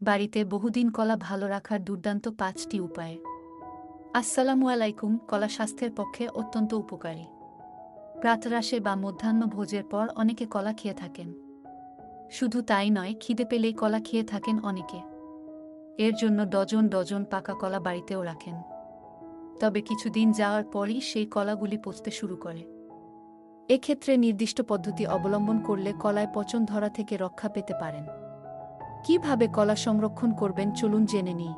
বাড়িতে বহুদিন কলা ভালো রাখার দুর্দান্ত পাঁচটি উপায়। আসসালামু আলাইকুম, কলা স্বাস্থ্যের পক্ষে অত্যন্ত উপকারী। প্রাতরাশে বা মধ্যাহ্ন ভোজের পর অনেকে কলা খেয়ে থাকেন। শুধু তাই নয়, খিদে পেলেই কলা খেয়ে থাকেন অনেকে। এর জন্য ডজন ডজন পাকা কলা বাড়িতেও রাখেন। তবে কিছুদিন যাওয়ার পরই সেই কলাগুলি পচতে শুরু করে। এক্ষেত্রে নির্দিষ্ট পদ্ধতি অবলম্বন করলে কলায় পচন ধরা থেকে রক্ষা পেতে পারেন। কীভাবে কলা সংরক্ষণ করবেন চলুন জেনে নিই।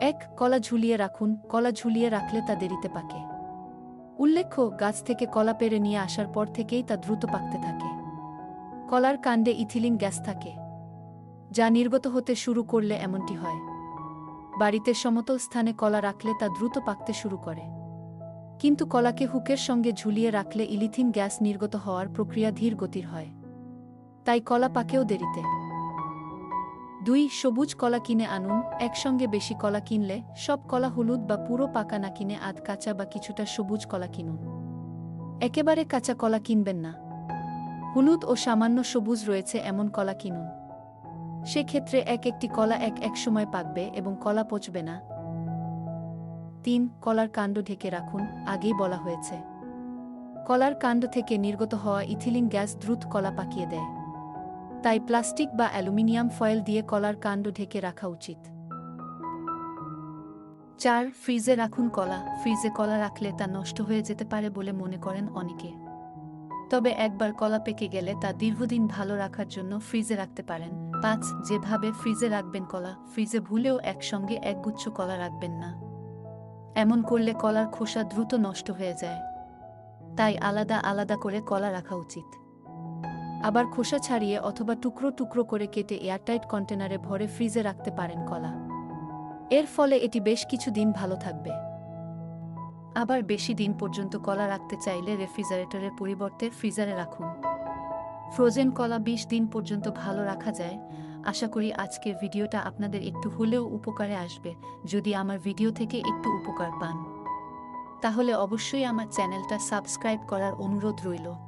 এক, কলা ঝুলিয়ে রাখুন, কলা ঝুলিয়ে রাখলে তা দেরিতে পাকে। উল্লেখ্য, গাছ থেকে কলা পেরে নিয়ে আসার পর থেকেই তা দ্রুত পাকতে থাকে। কলার কাণ্ডে ইথিলিন গ্যাস থাকে, যা নির্গত হতে শুরু করলে এমনটি হয়। বাড়িতে সমতল স্থানে কলা রাখলে তা দ্রুত পাকতে শুরু করে। কিন্তু কলাকে হুকের সঙ্গে ঝুলিয়ে রাখলে ইলিথিন গ্যাস নির্গত হওয়ার প্রক্রিয়া ধীর গতির হয়। তাই কলা পাকেও দেরিতে। দুই, সবুজ কলা কিনে আনুন, একসঙ্গে বেশি কলা কিনলে সব কলা হলুদ বা পুরো পাকা না কিনে আধ কাঁচা বা কিছুটা সবুজ কলা কিনুন। একেবারে কাঁচা কলা কিনবেন না। হলুদ ও সামান্য সবুজ রয়েছে এমন কলা কিনুন। সেক্ষেত্রে এক একটি কলা এক এক সময় পাকবে এবং কলা পচবে না। তিন, কলার কাণ্ড ঢেকে রাখুন, আগেই বলা হয়েছে। কলার কাণ্ড থেকে নির্গত হওয়া ইথিলিন গ্যাস দ্রুত কলা পাকিয়ে দেয়। তাই প্লাস্টিক বা অ্যালুমিনিয়াম ফয়েল দিয়ে কলার কাণ্ড ঢেকে রাখা উচিত। চার, ফ্রিজে রাখুন কলা। ফ্রিজে কলা রাখলে তা নষ্ট হয়ে যেতে পারে বলে মনে করেন অনেকে। তবে একবার কলা পেকে গেলে তা দীর্ঘদিন ভালো রাখার জন্য ফ্রিজে রাখতে পারেন। পাঁচ, যেভাবে ফ্রিজে রাখবেন কলা, ফ্রিজে ভুলেও একসঙ্গে একগুচ্ছ কলা রাখবেন না। এমন করলে কলার খোসা দ্রুত নষ্ট হয়ে যায়। তাই আলাদা আলাদা করে কলা রাখা উচিত। আবার খোসা ছাড়িয়ে অথবা টুকরো টুকরো করে কেটে এয়ারটাইট কন্টেনারে ভরে ফ্রিজে রাখতে পারেন কলা। এর ফলে এটি বেশ কিছু দিন ভালো থাকবে। আবার বেশি দিন পর্যন্ত কলা রাখতে চাইলে রেফ্রিজারেটরের পরিবর্তে ফ্রিজারে রাখুন। ফ্রোজেন কলা বিশ দিন পর্যন্ত ভালো রাখা যায়। আশা করি আজকের ভিডিওটা আপনাদের একটু হলেও উপকারে আসবে, যদি আমার ভিডিও থেকে একটু উপকার পান। তাহলে অবশ্যই আমার চ্যানেলটা সাবস্ক্রাইব করার অনুরোধ রইল।